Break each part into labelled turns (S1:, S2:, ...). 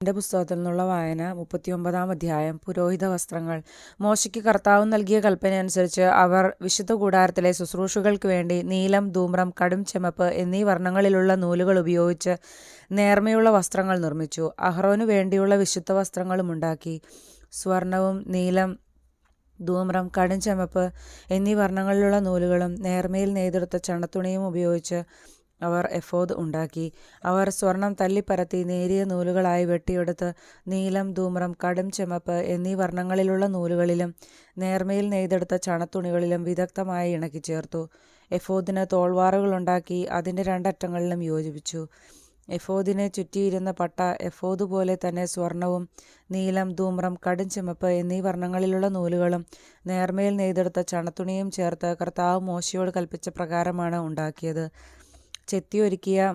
S1: എന്റെ പുസ്തകത്തിൽ നിന്നുള്ള വായന മുപ്പത്തിയൊമ്പതാം അധ്യായം പുരോഹിത വസ്ത്രങ്ങൾ. മോശയ്ക്ക് കർത്താവ് നൽകിയ കൽപ്പനയനുസരിച്ച് അവർ വിശുദ്ധ കൂടാരത്തിലെ ശുശ്രൂഷകൾക്ക് വേണ്ടി നീലം ധൂമ്രം കടും ചെമപ്പ് എന്നീ വർണങ്ങളിലുള്ള നൂലുകൾ ഉപയോഗിച്ച് നേർമയുള്ള വസ്ത്രങ്ങൾ നിർമ്മിച്ചു. അഹ്റോനു വേണ്ടിയുള്ള വിശുദ്ധ വസ്ത്രങ്ങളും ഉണ്ടാക്കി. സ്വർണവും നീലം ധൂമ്രം കടും ചെമപ്പ് എന്നീ വർണങ്ങളിലുള്ള നൂലുകളും നേർമയിൽ നെയ്തെടുത്ത ചണത്തുണിയും ഉപയോഗിച്ച് അവർ എഫോദ് ഉണ്ടാക്കി. അവർ സ്വർണം തല്ലിപ്പരത്തി നേരിയ നൂലുകളായി വെട്ടിയെടുത്ത് നീലം ധൂമ്രം കടും ചെമപ്പ് എന്നീ വർണങ്ങളിലുള്ള നൂലുകളിലും നേർമയിൽ നെയ്തെടുത്ത ചണത്തുണികളിലും വിദഗ്ധമായി ഇണക്കി ചേർത്തു. എഫോദിന് തോൾവാറുകളുണ്ടാക്കി അതിന്റെ രണ്ടറ്റങ്ങളിലും യോജിപ്പിച്ചു. എഫോദിനെ ചുറ്റിയിരുന്ന പട്ട എഫോദ് പോലെ തന്നെ സ്വർണവും നീലം ധൂമ്രം കടും ചെമപ്പ് എന്നീ വർണങ്ങളിലുള്ള നൂലുകളും നേർമയിൽ നെയ്തെടുത്ത ചണത്തുണിയും ചേർത്ത് കർത്താവ് മോശയോട് കൽപ്പിച്ച പ്രകാരമാണ് ഉണ്ടാക്കിയത്. ചെത്തിയൊരുക്കിയ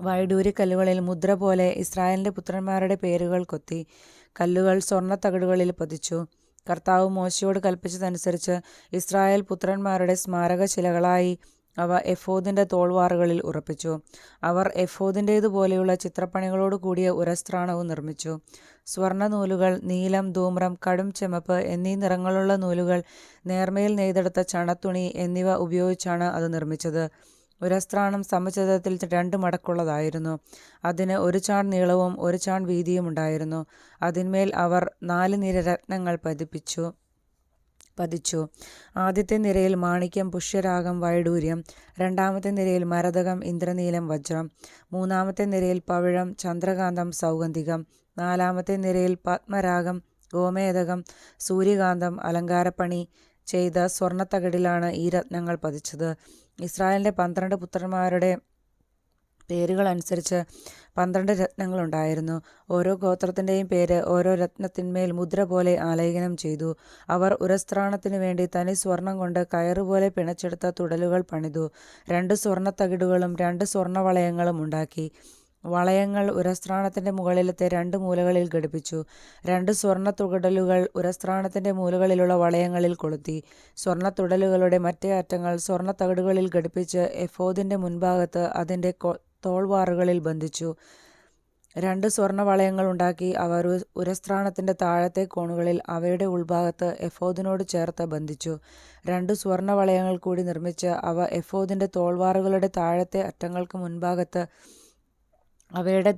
S1: വൈഡൂരി കല്ലുകളിൽ മുദ്ര പോലെ ഇസ്രായേലിന്റെ പുത്രന്മാരുടെ പേരുകൾ കൊത്തി കല്ലുകൾ സ്വർണ തകടുകളിൽ പതിച്ചു. കർത്താവ് മോശയോട് കൽപ്പിച്ചതനുസരിച്ച് ഇസ്രായേൽ പുത്രന്മാരുടെ സ്മാരകശിലകളായി അവ എഫോദിന്റെ തോൾവാറുകളിൽ ഉറപ്പിച്ചു. അവർ എഫോദിന്റേതുപോലെയുള്ള ചിത്രപ്പണികളോട് കൂടിയ ഉരസ്ത്രാണവും നിർമ്മിച്ചു. സ്വർണ നൂലുകൾ നീലം ധൂമ്രം കടും ചെമപ്പ് എന്നീ നിറങ്ങളുള്ള നൂലുകൾ നേർമയിൽ നെയ്തെടുത്ത ചണത്തുണി എന്നിവ ഉപയോഗിച്ചാണ് അത് നിർമ്മിച്ചത്. ഉരസ്ത്രാണം സമചതുരത്തിൽ രണ്ട് മടക്കുള്ളതായിരുന്നു. അതിന് ഒരു ചാൺ നീളവും ഒരു ചാൺ വീതിയും ഉണ്ടായിരുന്നു. അതിന്മേൽ അവർ നാല് നിര രത്നങ്ങൾ പതിപ്പിച്ചു. പതിച്ചു. ആദ്യത്തെ നിരയിൽ മാണിക്യം പുഷ്യരാഗം വൈഡൂര്യം രണ്ടാമത്തെ നിരയിൽ മരതകം ഇന്ദ്രനീലം വജ്രം മൂന്നാമത്തെ നിരയിൽ പവിഴം ചന്ദ്രകാന്തം സൗഗന്ധികം നാലാമത്തെ നിരയിൽ പത്മരാഗം ഗോമേതകം സൂര്യകാന്തം അലങ്കാരപ്പണി ചെയ്ത സ്വർണത്തകിടിലാണ് ഈ രത്നങ്ങൾ പതിച്ചത്. ഇസ്രായേലിന്റെ പന്ത്രണ്ട് പുത്രന്മാരുടെ പേരുകൾ അനുസരിച്ച് പന്ത്രണ്ട് രത്നങ്ങളുണ്ടായിരുന്നു. ഓരോ ഗോത്രത്തിന്റെയും പേര് ഓരോ രത്നത്തിന്മേൽ മുദ്ര പോലെ ആലേഖനം ചെയ്തു. അവർ ഉരസ്ത്രാണത്തിനു വേണ്ടി തനി സ്വർണം കൊണ്ട് കയറുപോലെ പിണച്ചെടുത്ത തുടലുകൾ പണിതു. രണ്ട് സ്വർണത്തകിടുകളും രണ്ട് സ്വർണവളയങ്ങളും ഉണ്ടാക്കി. വളയങ്ങൾ ഉരസ്ത്രാണത്തിന്റെ മുകളിലത്തെ രണ്ട് മൂലകളിൽ ഘടിപ്പിച്ചു. രണ്ട് സ്വർണ തുടലുകൾ ഉരസ്ത്രാണത്തിന്റെ മൂലകളിലുള്ള വളയങ്ങളിൽ കൊളുത്തി. സ്വർണ തുടലുകളുടെ മറ്റേ അറ്റങ്ങൾ സ്വർണ തകടുകളിൽ ഘടിപ്പിച്ച് എഫോദിന്റെ മുൻഭാഗത്ത് അതിന്റെ തോൾവാറുകളിൽ ബന്ധിച്ചു. രണ്ട് സ്വർണ വളയങ്ങൾ ഉണ്ടാക്കി. അവർ ഉരസ്ത്രാണത്തിന്റെ താഴത്തെ കോണുകളിൽ അവയുടെ ഉൾഭാഗത്ത് എഫോദിനോട് ചേർത്ത് ബന്ധിച്ചു. രണ്ട് സ്വർണ വളയങ്ങൾ കൂടി നിർമ്മിച്ച് അവ എഫോദിന്റെ തോൾവാറുകളുടെ താഴത്തെ അറ്റങ്ങൾക്ക് മുൻഭാഗത്ത് അവയുടെ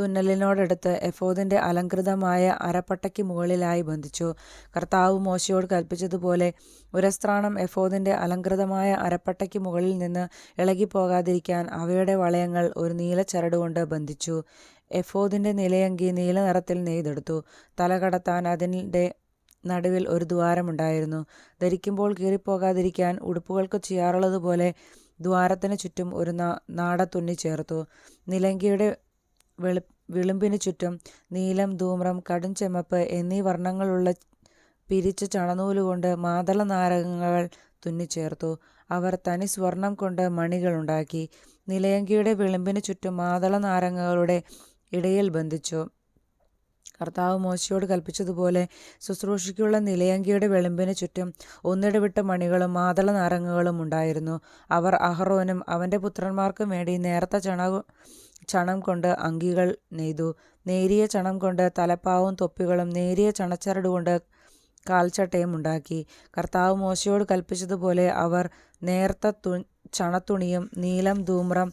S1: തുന്നലിനോടടുത്ത് എഫോദിന്റെ അലങ്കൃതമായ അരപ്പട്ടയ്ക്ക് മുകളിലായി ബന്ധിച്ചു. കർത്താവ് മോശയോട് കൽപ്പിച്ചതുപോലെ ഉരസ്ത്രാണം എഫോദിന്റെ അലങ്കൃതമായ അരപ്പട്ടയ്ക്ക് മുകളിൽ നിന്ന് ഇളകിപ്പോകാതിരിക്കാൻ അവയുടെ വളയങ്ങൾ ഒരു നീല ചരടുകൊണ്ട് ബന്ധിച്ചു. എഫോദിന്റെ നിലയങ്കി നീല നിറത്തിൽ നെയ്തെടുത്തു. തല കടത്താൻ അതിന്റെ നടുവിൽ ഒരു ദ്വാരമുണ്ടായിരുന്നു. ധരിക്കുമ്പോൾ കീറിപ്പോകാതിരിക്കാൻ ഉടുപ്പുകൾക്ക് ചെയ്യാറുള്ളതുപോലെ ദ്വാരത്തിന് ചുറ്റും ഒരു നാട തുന്നി ചേർത്തു. നിലങ്കിയുടെ വെളി വിളിമ്പിന് ചുറ്റും നീലം ധൂമ്രം കടും ചെമ്മപ്പ് എന്നീ വർണങ്ങളുള്ള പിരിച്ച ചണനൂലുകൊണ്ട് മാതള നാരകങ്ങൾ തുന്നിച്ചേർത്തു അവർ തനി സ്വർണം കൊണ്ട് മണികളുണ്ടാക്കി നിലയങ്കിയുടെ വിളിമ്പിന് ചുറ്റും മാതള നാരങ്ങകളുടെ ഇടയിൽ ബന്ധിച്ചു. കർത്താവ് മോശയോട് കൽപ്പിച്ചതുപോലെ ശുശ്രൂഷയ്ക്കുള്ള നിലയങ്കിയുടെ വെളുമ്പിന് ചുറ്റും ഒന്നിടവിട്ട മണികളും മാതള നാരങ്ങകളും ഉണ്ടായിരുന്നു. അവർ അഹ്റോനും അവന്റെ പുത്രന്മാർക്കും വേണ്ടി നേർത്ത ചണ ചണം കൊണ്ട് അങ്കികൾ നെയ്തു. നേരിയ ചണം കൊണ്ട് തലപ്പാവും തൊപ്പികളും നേരിയ ചണച്ചരട് കൊണ്ട് കാൽച്ചട്ടയും ഉണ്ടാക്കി. കർത്താവ് മോശയോട് കൽപ്പിച്ചതുപോലെ അവർ നേർത്ത തു ചണത്തുണിയും നീലം ധൂമ്രം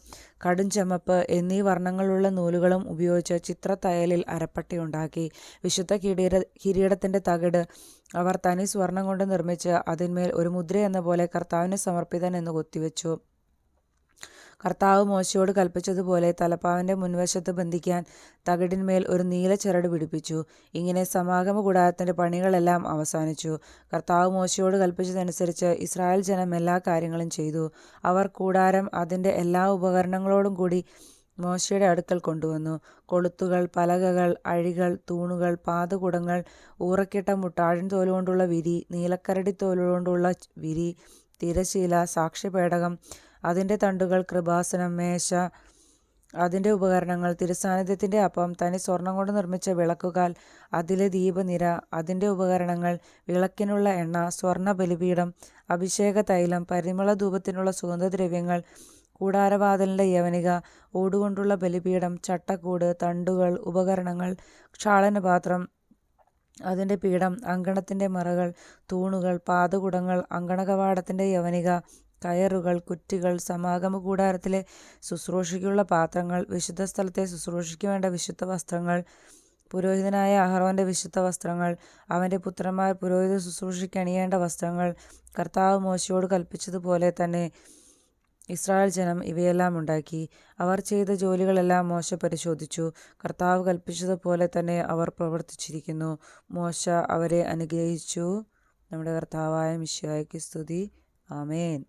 S1: കടും ചമപ്പ് എന്നീ വർണങ്ങളുള്ള നൂലുകളും ഉപയോഗിച്ച് ചിത്രത്തയലിൽ അരപ്പട്ടയുണ്ടാക്കി. വിശുദ്ധ കിടീര കിരീടത്തിന്റെ തകിട് അവർ തനി സ്വർണം കൊണ്ട് നിർമ്മിച്ച് അതിന്മേൽ ഒരു മുദ്ര എന്ന പോലെ കർത്താവിന് സമർപ്പിതൻ എന്ന് കൊത്തിവെച്ചു. കർത്താവ് മോശയോട് കൽപ്പിച്ചതുപോലെ തലപ്പാവിന്റെ മുൻവശത്ത് ബന്ധിക്കാൻ തകിടിന്മേൽ ഒരു നീല ചരട് പിടിപ്പിച്ചു. ഇങ്ങനെ സമാഗമ കൂടാരത്തിന്റെ പണികളെല്ലാം അവസാനിച്ചു. കർത്താവ് മോശയോട് കൽപ്പിച്ചതനുസരിച്ച് ഇസ്രായേൽ ജനം എല്ലാ കാര്യങ്ങളും ചെയ്തു. അവർ കൂടാരം അതിന്റെ എല്ലാ ഉപകരണങ്ങളോടും കൂടി മോശയുടെ അടുക്കൽ കൊണ്ടുവന്നു. കൊളുത്തുകൾ പലകകൾ അഴികൾ തൂണുകൾ പാതകുടങ്ങൾ ഊറക്കിട്ട മുട്ടാഴിൻ തോലുകൊണ്ടുള്ള വിരി നീലക്കരടി തോലുകൊണ്ടുള്ള വിരി തിരശീല സാക്ഷ്യപേടകം അതിന്റെ തണ്ടുകൾ കൃപാസനം മേശ അതിന്റെ ഉപകരണങ്ങൾ തിരുസാന്നിധ്യത്തിന്റെ അപ്പം തനി സ്വർണം കൊണ്ട് നിർമ്മിച്ച വിളക്കുകാൽ അതിലെ ദീപനിര അതിന്റെ ഉപകരണങ്ങൾ വിളക്കിനുള്ള എണ്ണ സ്വർണ ബലിപീഠം അഭിഷേക തൈലം പരിമള ധൂപത്തിനുള്ള സുഗന്ധദ്രവ്യങ്ങൾ കൂടാരവാതിലിന്റെ യവനിക ഓടുകൊണ്ടുള്ള ബലിപീഠം ചട്ടക്കൂട് തണ്ടുകൾ ഉപകരണങ്ങൾ ക്ഷാളനപാത്രം അതിന്റെ പീഠം അങ്കണത്തിന്റെ മറകൾ തൂണുകൾ പാതകുടങ്ങൾ അങ്കണകവാടത്തിന്റെ യവനിക കയറുകൾ കുറ്റികൾ സമാഗമ കൂടാരത്തിലെ ശുശ്രൂഷയ്ക്കുള്ള പാത്രങ്ങൾ വിശുദ്ധ സ്ഥലത്തെ ശുശ്രൂഷയ്ക്ക് വേണ്ട വിശുദ്ധ വസ്ത്രങ്ങൾ പുരോഹിതനായ അഹറോന്റെ വിശുദ്ധ വസ്ത്രങ്ങൾ അവന്റെ പുത്രന്മാർ പുരോഹിത ശുശ്രൂഷയ്ക്ക് അണിയേണ്ട വസ്ത്രങ്ങൾ കർത്താവ് മോശയോട് കൽപ്പിച്ചതുപോലെ തന്നെ ഇസ്രായേൽ ജനം ഇവയെല്ലാം ഉണ്ടാക്കി. അവർ ചെയ്ത ജോലികളെല്ലാം മോശ പരിശോധിച്ചു. കർത്താവ് കൽപ്പിച്ചതുപോലെ തന്നെ അവർ പ്രവർത്തിച്ചിരിക്കുന്നു. മോശ അവരെ അനുഗ്രഹിച്ചു. നമ്മുടെ കർത്താവായ മിശ്യായ്ക്ക് സ്തുതി. ആമേൻ.